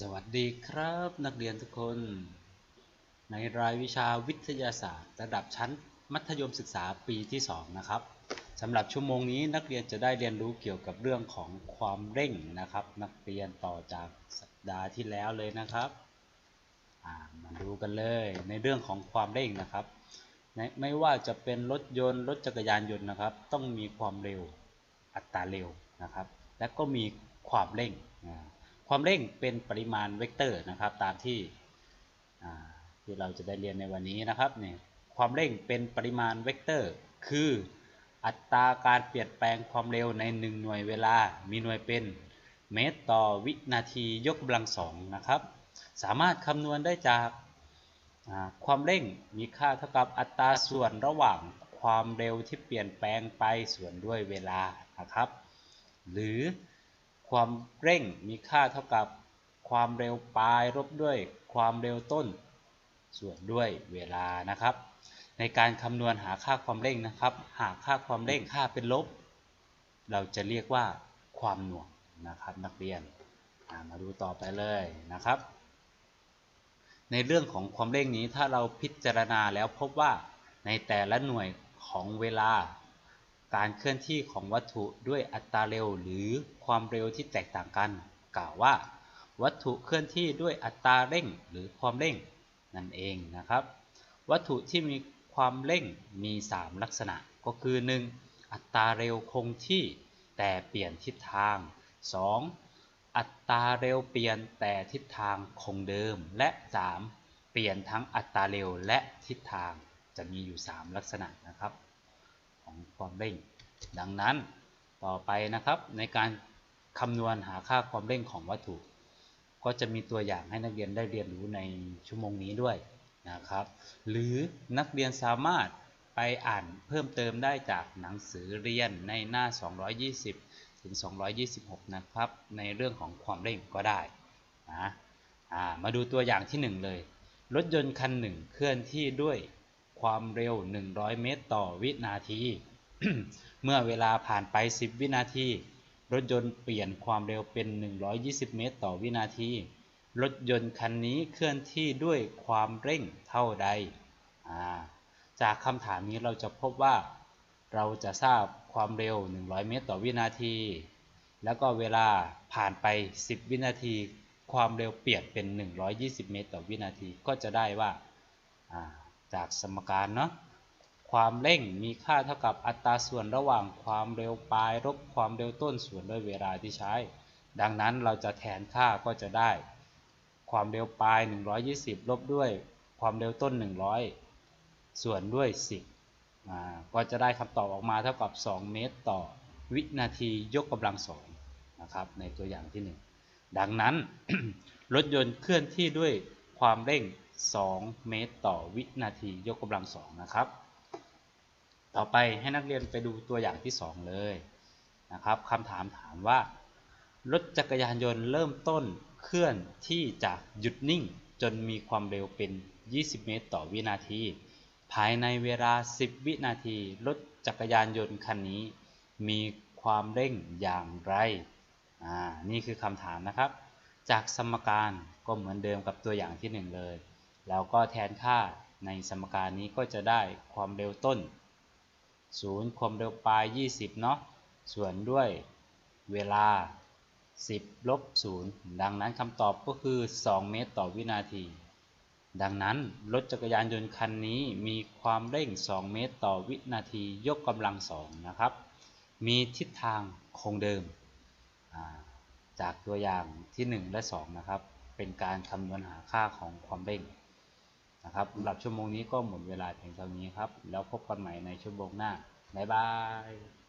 สวัสดีครับนักเรียนทุกคน ในรายวิชาวิทยาศาสตร์ ระดับชั้นมัธยมศึกษาปีที่ 2 นะครับสำหรับชั่วโมงนี้นักเรียนจะได้เรียนรู้เกี่ยวกับเรื่องของความเร่งนะครับ นักเรียนต่อจากสัปดาห์ที่แล้วเลยนะครับมาดูกันเลยในเรื่องของความเร่งนะครับ ไม่ว่าจะเป็นรถยนต์รถจักรยานยนต์นะครับ ต้องมีความเร็วอัตราเร็วนะครับ และก็มีความเร่ง ความเร่งเป็นปริมาณเวกเตอร์นะครับตามที่ที่เราจะได้เรียนในวันนี้นะครับเนี่ยความเร่งเป็นปริมาณเวกเตอร์ คืออัตราการเปลี่ยนแปลงความเร็วใน 1 หน่วยเวลา มีหน่วยเป็นเมตรต่อวินาทียกกำลังสองนะครับ สามารถคำนวณได้จากความเร่งมีค่าเท่ากับอัตราส่วนระหว่างความเร็วที่เปลี่ยนแปลงไปส่วนด้วยเวลานะครับ หรือ ความเร่งมีค่าเท่ากับความเร็วปลายลบด้วยความเร็วต้น ส่วนด้วยเวลานะครับ ในการคำนวณหาค่าความเร่งนะครับ หากค่าความเร่งค่าเป็นลบ เราจะเรียกว่าความหน่วงนะครับนักเรียนมาดูต่อไปเลยนะครับ ในเรื่องของความเร่งนี้ถ้าเราพิจารณาแล้วพบว่าในแต่ละหน่วยของเวลา การเคลื่อนที่ของวัตถุด้วยอัตราเร็วหรือความเร็วที่แตกต่างกัน กล่าวว่า วัตถุเคลื่อนที่ด้วยอัตราเร่งหรือความเร่งนั่นเองนะครับ วัตถุที่มีความเร่งมี 3 ลักษณะก็คือ 1. อัตราเร็วคงที่แต่เปลี่ยนทิศทาง 2. อัตราเร็วเปลี่ยนแต่ทิศทางคงเดิม และ 3. เปลี่ยนทั้งอัตราเร็วและทิศทางจะมีอยู่ 3 ลักษณะนะครับ ของความเร่ง ดังนั้นต่อไปนะครับในการคำนวณหาค่าความเร่งของวัตถุ ก็จะมีตัวอย่างให้นักเรียนได้เรียนรู้ในชั่วโมงนี้ด้วยนะครับ หรือนักเรียนสามารถไปอ่านเพิ่มเติมได้จากหนังสือเรียนในหน้า 220 ถึง 226 นะครับ ในเรื่องของความเร่งก็ได้นะมาดูตัวอย่างที่ 1 เลย รถยนต์คันหนึ่งเคลื่อนที่ด้วย ความเร็ว 100 เมตรต่อวินาที เมื่อเวลาผ่านไป 10 วินาที รถยนต์เปลี่ยนความเร็วเป็น 120 เมตรต่อวินาที รถยนต์คันนี้เคลื่อนที่ด้วยความเร่งเท่าใด จากคำถามนี้เราจะพบว่า เราจะทราบความเร็ว 100 เมตรต่อวินาที แล้วก็เวลาผ่านไป 10 วินาทีความเร็วเปลี่ยนเป็น 120 เมตรต่อวินาที ก็จะได้ว่า จากสมการเนาะความเร่งมีค่าเท่ากับอัตราส่วนระหว่างความเร็วปลายลบความเร็วต้นส่วนด้วยเวลาที่ใช้ ดังนั้นเราจะแทนค่าก็จะได้ ความเร็วปลาย 120 ลบด้วยความเร็วต้น 100 ส่วนด้วย 10 ก็จะได้คำตอบออกมาเท่ากับ 2 เมตรต่อวินาทียกกำลังสองนะครับในตัวอย่างที่ 1 ดังนั้น รถยนต์เคลื่อนที่ด้วยความเร่ง 2 เมตรต่อวินาทียกกำลังสองนะครับ ต่อไปให้นักเรียนไปดูตัวอย่างที่ 2 เลยนะครับคำถามถามว่ารถจักรยานยนต์เริ่มต้นเคลื่อนที่จากหยุดนิ่งจนมีความเร็วเป็น 20 เมตรต่อวินาที ภายในเวลา 10 วินาที รถจักรยานยนต์คันนี้ มีความเร่งอย่างไรอ่านี่คือคำถามนะครับ จากสมการก็เหมือนเดิมกับตัวอย่างที่ 1 เลย แล้วก็แทนค่าในสมการนี้ก็จะได้ความเร็วต้น 0 ความเร็วปลาย 20 เนาะส่วนด้วยเวลา 10 ลบ 0 ดังนั้นคำตอบก็คือ 2 เมตรต่อวินาที ดังนั้นรถจักรยานยนต์คันนี้มีความเร่ง 2 เมตรต่อวินาทียกกำลังสองนะครับ มีทิศทางคงเดิม จากตัวอย่างที่ 1 และ 2 นะครับ เป็นการคำนวณหาค่าของความเร่ง นะครับสำหรับชั่วโมงนี้ก็หมดเวลาเพียงเท่านี้ครับ แล้วพบกันใหม่ในชั่วโมงหน้าบ๊ายบาย